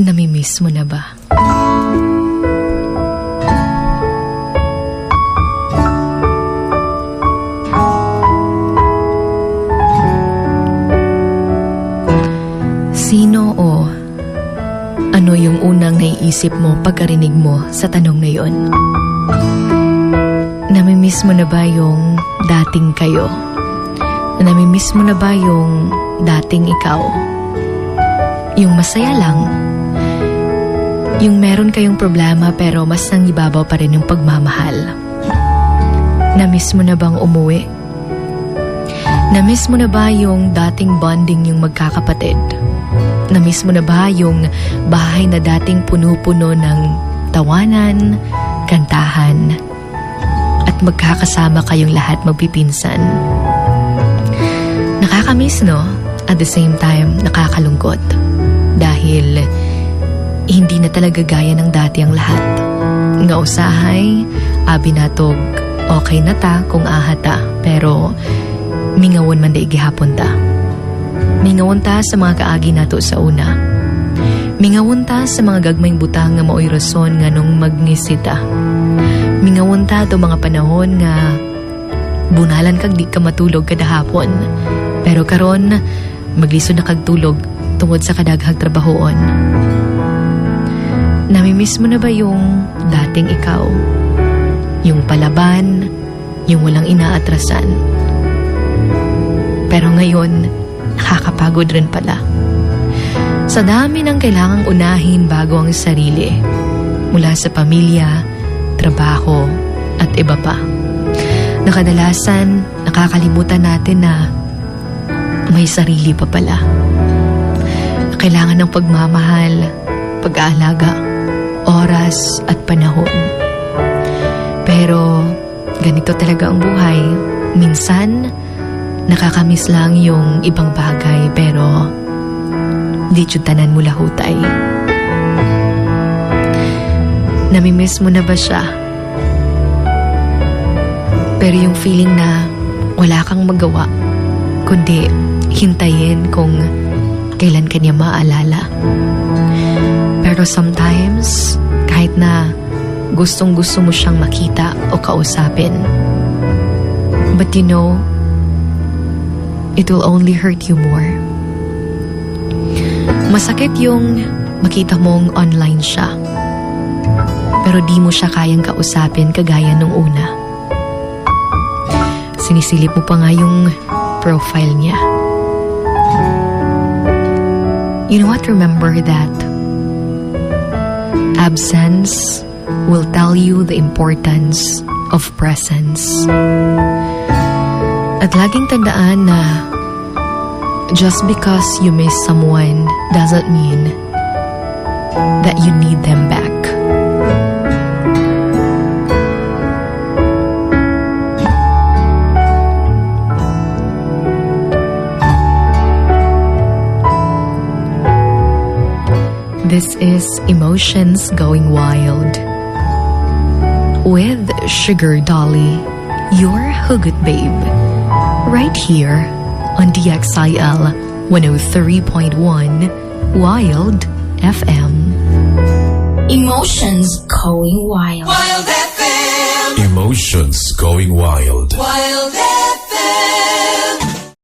Namimiss mo na ba? Sino o ano yung unang naiisip mo pagkarinig mo sa tanong na yon? Namimiss mo na ba yung dating kayo? Namimiss mo na ba yung dating ikaw? Yung masaya lang? Yung meron kayong problema pero mas nangibabaw pa rin yung pagmamahal? Namiss mo na bang umuwi? Namiss mo na ba yung dating bonding yung magkakapatid? Namiss mo na ba yung bahay na dating puno-puno ng tawanan, kantahan, at magkakasama kayong lahat magpipinsan? Nakakamiss, no? At the same time, nakakalungkot. Dahil hindi na talaga gaya ng dati ang lahat. Nga usahay, abi natog, okay na ta kung ahata, pero mingawon man da igihapon ta. Mingawon ta sa mga kaagi nato sa una. Mingawon ta sa mga gagmayng butang nga maoy rason nga nung magnisita. Mingawon ta to mga panahon nga bunalan kag di ka matulog kada hapon. Pero karon maglisod na kag tungod sa kadaghag trabahoon. Namimiss mo na ba yung dating ikaw? Yung palaban, yung walang inaatrasan. Pero ngayon, nakakapagod rin pala. Sa dami ng kailangang unahin bago ang sarili, mula sa pamilya, trabaho, at iba pa. Nakadalasan, nakakalimutan natin na may sarili pa pala. Kailangan ng pagmamahal, pag-aalaga, oras at panahon. Pero ganito talaga ang buhay. Minsan, nakakamiss lang yung ibang bagay pero di tanan mo lahutay. Namimiss mo na ba siya? Pero yung feeling na wala kang magawa, kundi hintayin kung kailan kanya maalala. Pero sometimes, kahit na gustong gusto mo siyang makita o kausapin, but you know, it will only hurt you more. Masakit yung makita mong online siya, pero di mo siya kayang kausapin kagaya nung una. Sinisilip mo pa nga yung profile niya. You know what? Remember that absence will tell you the importance of presence. At laging tandaan na just because you miss someone doesn't mean that you need them back. This is Emotions Going Wild with Sugar Dolly, your Hugot Babe, right here on DXIL 103.1 Wild FM. Emotions going wild. Wild FM, Emotions going wild. Wild FM.